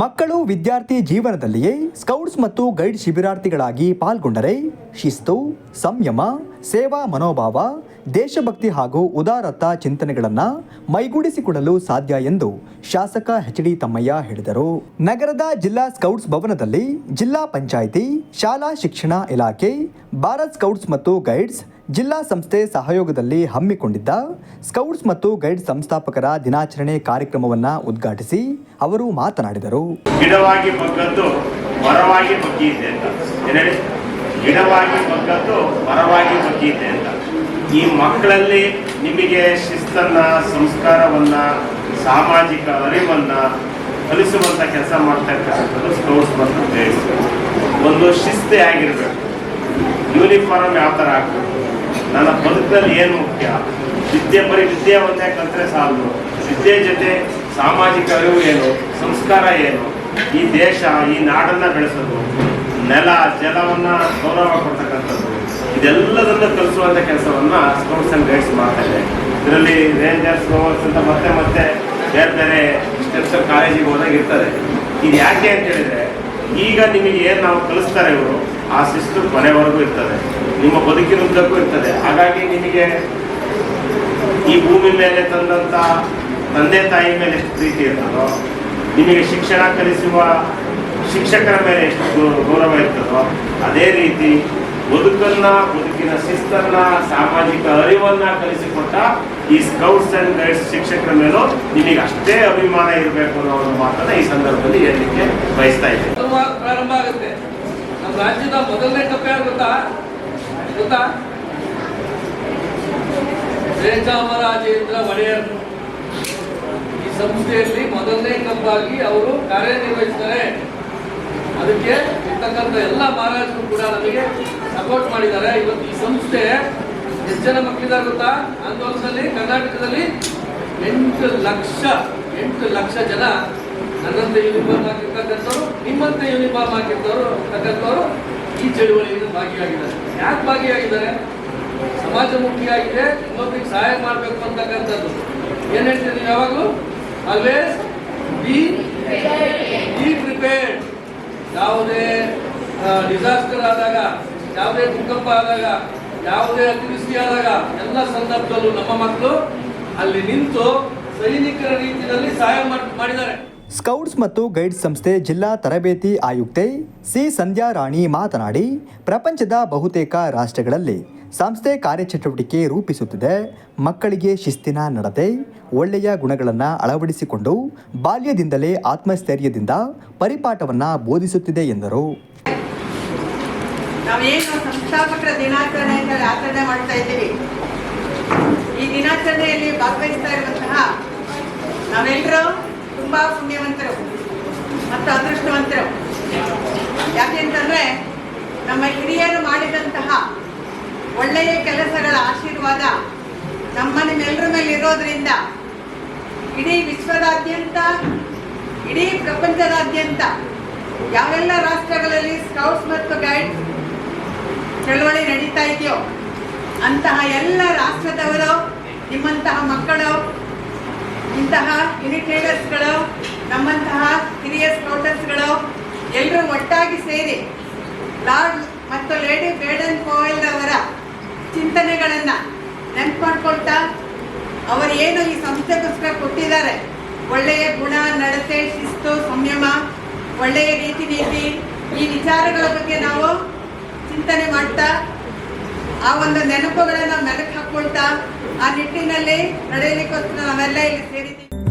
ಮಕ್ಕಳು ವಿದ್ಯಾರ್ಥಿ ಜೀವನದಲ್ಲಿಯೇ ಸ್ಕೌಟ್ಸ್ ಮತ್ತು ಗೈಡ್ ಶಿಬಿರಾರ್ಥಿಗಳಾಗಿ ಪಾಲ್ಗೊಂಡರೆ ಶಿಸ್ತು, ಸಂಯಮ, ಸೇವಾ ಮನೋಭಾವ, ದೇಶಭಕ್ತಿ ಹಾಗೂ ಉದಾರತ ಚಿಂತನೆಗಳನ್ನು ಮೈಗೂಡಿಸಿಕೊಳ್ಳಲು ಸಾಧ್ಯ ಎಂದು ಶಾಸಕ ಎಚ್ ಡಿ ತಮ್ಮಯ್ಯ ಹೇಳಿದರು. ನಗರದ ಜಿಲ್ಲಾ ಸ್ಕೌಟ್ಸ್ ಭವನದಲ್ಲಿ ಜಿಲ್ಲಾ ಪಂಚಾಯಿತಿ, ಶಾಲಾ ಶಿಕ್ಷಣ ಇಲಾಖೆ, ಭಾರತ್ ಸ್ಕೌಟ್ಸ್ ಮತ್ತು ಗೈಡ್ಸ್ ಜಿಲ್ಲಾ ಸಂಸ್ಥೆ ಸಹಯೋಗದಲ್ಲಿ ಹಮ್ಮಿಕೊಂಡಿದ್ದ ಸ್ಕೌಟ್ಸ್ ಮತ್ತು ಗೈಡ್ ಸಂಸ್ಥಾಪಕರ ದಿನಾಚರಣೆ ಕಾರ್ಯಕ್ರಮವನ್ನು ಉದ್ಘಾಟಿಸಿ ಅವರು ಮಾತನಾಡಿದರು. ಗಿಡವಾಗಿ ಬಗ್ಗದ್ದು ಮರವಾಗಿ ಬಗ್ಗಿದೆ ಅಂತ. ಗಿಡವಾಗಿ ಬಗ್ಗದ್ದು ಮರವಾಗಿ ಬಗ್ಗಿದೆ ಅಂತ. ಈ ಮಕ್ಕಳಲ್ಲಿ ನಿಮಗೆ ಶಿಸ್ತನ್ನ, ಸಂಸ್ಕಾರವನ್ನ, ಸಾಮಾಜಿಕ ಅರಿವನ್ನ ಕಲಿಸುವಂತ ಕೆಲಸ ಮಾಡ್ತಾ ಇರ್ತಕ್ಕಂಥದ್ದು ಸ್ಕೌಟ್ಸ್ ಮತ್ತು ಗೈಡ್ಸ್. ಒಂದು ಶಿಸ್ತೆ ಆಗಿರ್ಬೇಕು. ಯೂನಿಫಾರ್ಮ್ ಯಾವ ಥರ ಹಾಕ್ಬೇಕು? ನನ್ನ ಬದುಕಲ್ಲಿ ಏನು ಮುಖ್ಯ? ವಿದ್ಯೆ ಬರೀ ವಿದ್ಯೆ ಒಂದೇ ಕಲ್ತ್ರೆ ಸಾಲದು ವಿದ್ಯೆ ಜೊತೆ ಸಾಮಾಜಿಕ ಅರಿವು ಏನು? ಸಂಸ್ಕಾರ ಏನು? ಈ ದೇಶ, ಈ ನಾಡನ್ನ ಬೆಳೆಸೋದು, ನೆಲ, ಜಲವನ್ನ ಗೌರವ ಕೊಡ್ತಕ್ಕಂಥದ್ದು. ಇದೆಲ್ಲದನ್ನು ಕಲಿಸುವಂತ ಕೆಲಸವನ್ನ ಸ್ಕೌಟ್ಸ್ ಅಂಡ್ ಗೈಡ್ಸ್ ಮಾಡ್ತಾ ಇದೆ. ಇದರಲ್ಲಿ ರೇಂಜರ್ಸ್ ಗೋವರ್ಸ್ ಅಂತ ಮತ್ತೆ ಮತ್ತೆ ಬೇರೆ ಬೇರೆ ಸ್ಟೆಪ್ಸ್ ಕಾಲೇಜಿಗೆ ಹೋದಾಗ ಇರ್ತದೆ. ಇದು ಯಾಕೆ ಅಂತ ಹೇಳಿದ್ರೆ, ಈಗ ನಿಮಗೆ ಏನು ನಾವು ಕಲಿಸ್ತಾರೆ ಇವರು? ಆ ಶಿಸ್ತು ಕೊನೆವರೆಗೂ ಇರ್ತದೆ. ನಿಮ್ಮ ಬದುಕಿನ ಉದ್ದಕ್ಕೂ ಇರ್ತದೆ. ಹಾಗಾಗಿ ನಿಮಗೆ ಈ ಭೂಮಿ ಮೇಲೆ ತಂದಂತ ತಂದೆ ತಾಯಿ ಮೇಲೆ ಎಷ್ಟು ಪ್ರೀತಿ ಇರ್ತದೋ, ನಿಮಗೆ ಶಿಕ್ಷಣ ಕಲಿಸುವ ಶಿಕ್ಷಕರ ಮೇಲೆ ಎಷ್ಟು ಗೌರವ ಇರ್ತದೋ, ಅದೇ ರೀತಿ ಬದುಕನ್ನ, ಬದುಕಿನ ಶಿಸ್ತನ್ನ, ಸಾಮಾಜಿಕ ಅರಿವನ್ನ ಕಲಿಸಿಕೊಟ್ಟ ಈ ಸ್ಕೌಟ್ಸ್ ಅಂಡ್ ಗೈಡ್ಸ್ ಶಿಕ್ಷಕರ ಮೇಲೂ ನಿಮಗೆ ಅಷ್ಟೇ ಅಭಿಮಾನ ಇರಬೇಕು ಅನ್ನೋ ಒಂದು ಮಾತನ್ನ ಈ ಸಂದರ್ಭದಲ್ಲಿ ಹೇಳಲಿಕ್ಕೆ ಬಯಸ್ತಾ ಇದ್ದೇನೆ. ಪ್ರಾರಂಭ ಆಗುತ್ತೆ. ನಮ್ಮ ರಾಜ್ಯದ ಮೊದಲನೇ ಕಪ್ಪೆ ಆಗುತ್ತಾ? ಗೊತ್ತಾ ಗೊತ್ತಾ ರೇಚಾಮರಾಜೇಂದ್ರ ಒಡೆಯರ್. ಈ ಸಂಸ್ಥೆಯಲ್ಲಿ ಮೊದಲನೇ ಕಂಬಾಗಿ ಅವರು ಕಾರ್ಯನಿರ್ವಹಿಸ್ತಾರೆ ಅದಕ್ಕೆ ಇರ್ತಕ್ಕಂಥ ಎಲ್ಲ ಮಹಾರಾಜರು ಕೂಡ ನಮಗೆ ಸಪೋರ್ಟ್ ಮಾಡಿದ್ದಾರೆ. ಇವತ್ತು ಈ ಸಂಸ್ಥೆ ಎಷ್ಟು ಜನ ಮಕ್ಕಳಿದ್ದಾರೆ ಗೊತ್ತಾ? ಆಂದೋಲನದಲ್ಲಿ, ಕರ್ನಾಟಕದಲ್ಲಿ ಎಂಟು ಲಕ್ಷ ಎಂಟು ಲಕ್ಷ ಜನ ನನ್ನಂತೆ ಯೂನಿಫಾರ್ಮ್ ಹಾಕಿರ್ತಕ್ಕಂಥವ್ರು, ನಿಮ್ಮಂತೆ ಯೂನಿಫಾರ್ಮ್ ಹಾಕಿರ್ತವ್ರು ತಕ್ಕಂಥವ್ರು ಈ ಚಳುವಳಿಯಲ್ಲಿ ಭಾಗಿಯಾಗಿದ್ದಾರೆ. ಯಾಕೆ ಭಾಗಿಯಾಗಿದ್ದಾರೆ ಸಮಾಜಮುಖಿಯಾಗಿದೆ ಇನ್ನೊಬ್ರಿಗೆ ಸಹಾಯ ಮಾಡಬೇಕು ಅಂತಕ್ಕಂಥದ್ದು. ಏನು ಹೇಳ್ತೀರಿ ಯಾವಾಗಲೂ? ಆಲ್ವೇಸ್ ಬಿ ಬಿ ಪ್ರಿಪೇರ್ಡ್ ಯಾವುದೇ ಡಿಸಾಸ್ಟರ್ ಆದಾಗ, ಯಾವುದೇ ಭೂಕಂಪ ಆದಾಗ, ಯಾವುದೇ ಅತಿವೃಷ್ಟಿ ಆದಾಗ, ಎಲ್ಲ ಸಂದರ್ಭದಲ್ಲೂ ನಮ್ಮ ಮಕ್ಕಳು ಅಲ್ಲಿ ನಿಂತು ಸೈನಿಕರ ರೀತಿಯಲ್ಲಿ ಸಹಾಯ ಮಾಡ್- ಮಾಡಿದ್ದಾರೆ. ಸ್ಕೌಟ್ಸ್ ಮತ್ತು ಗೈಡ್ಸ್ ಸಂಸ್ಥೆ ಜಿಲ್ಲಾ ತರಬೇತಿ ಆಯುಕ್ತೆ ಸಿ. ಸಂಧ್ಯಾ ರಾಣಿ ಮಾತನಾಡಿ, ಪ್ರಪಂಚದ ಬಹುತೇಕ ರಾಷ್ಟ್ರಗಳಲ್ಲಿ ಸಂಸ್ಥೆ ಕಾರ್ಯಚಟುವಟಿಕೆ ರೂಪಿಸುತ್ತಿದೆ. ಮಕ್ಕಳಿಗೆ ಶಿಸ್ತಿನ ನಡತೆ, ಒಳ್ಳೆಯ ಗುಣಗಳನ್ನು ಅಳವಡಿಸಿಕೊಂಡು ಬಾಲ್ಯದಿಂದಲೇ ಆತ್ಮಸ್ಥೈರ್ಯದಿಂದ ಪರಿಪಾಠವನ್ನು ಬೋಧಿಸುತ್ತಿದೆ ಎಂದರು. ಈ ದಿನಾಚರಣೆಯಲ್ಲಿ ಭಾಗವಹಿಸ್ತಾ ಇರುವಂತಹ ನಾವೆಲ್ಲರೂ ತುಂಬಾ ಪುಣ್ಯವಂತರು. ಮತ್ತು ಅದೃಷ್ಟವಂತರು. ಯಾಕೆಂತಂದ್ರೆ ನಮ್ಮ ಹಿರಿಯರು ಮಾಡಿದಂತಹ ಒಳ್ಳೆಯ ಕೆಲಸಗಳ ಆಶೀರ್ವಾದ ನಮ್ಮ ನಿಮ್ಮೆಲ್ಲರ ಮೇಲೆ ಇರೋದ್ರಿಂದ ಇಡೀ ವಿಶ್ವದಾದ್ಯಂತ, ಇಡೀ ಪ್ರಪಂಚದಾದ್ಯಂತ ಯಾವೆಲ್ಲ ರಾಷ್ಟ್ರಗಳಲ್ಲಿ ಸ್ಕೌಟ್ಸ್ ಮತ್ತು ಗೈಡ್ಸ್ ಚಳವಳಿ ನಡೀತಾ ಇದೆಯೋ, ಅಂತಹ ಎಲ್ಲ ರಾಷ್ಟ್ರದವರು, ನಿಮ್ಮಂತಹ ಮಕ್ಕಳು, ಇಂತಹ ಯೂನಿಟ್ ನಮ್ಮಂತಹ ಹಿರಿಯ ಸ್ಕೌಟರ್ಸ್ಗಳು ಎಲ್ಲರೂ ಒಟ್ಟಾಗಿ ಸೇರಿ ಲಾರ್ಡ್ ಮತ್ತು ಲೇಡಿ ಬೇಡನ್ ಕೋಯಲ್ ಅವರ ಚಿಂತನೆಗಳನ್ನು ನೆನ್ಪು ಮಾಡ್ಕೊಳ್ತಾ ಅವರು ಏನು ಈ ಸಂಸ್ಥೆಗೋಸ್ಕರ ಕೊಟ್ಟಿದ್ದಾರೆ? ಒಳ್ಳೆಯ ಗುಣ, ನಡತೆ, ಶಿಸ್ತು, ಸಂಯಮ, ಒಳ್ಳೆಯ ರೀತಿ ನೀತಿ, ಈ ವಿಚಾರಗಳ ಬಗ್ಗೆ ನಾವು ಚಿಂತನೆ ಮಾಡ್ತಾ, ಆ ಒಂದು ನೆನಪುಗಳನ್ನು ಮೆಲುಕು ಹಾಕೊಳ್ತಾ, ಆ ನಿಟ್ಟಿನಲ್ಲಿ ನಡೆಯಲಿಕ್ಕೋಸ್ಕರ ನಾವೆಲ್ಲ ಇಲ್ಲಿ ಸೇರಿದ್ದೀವಿ.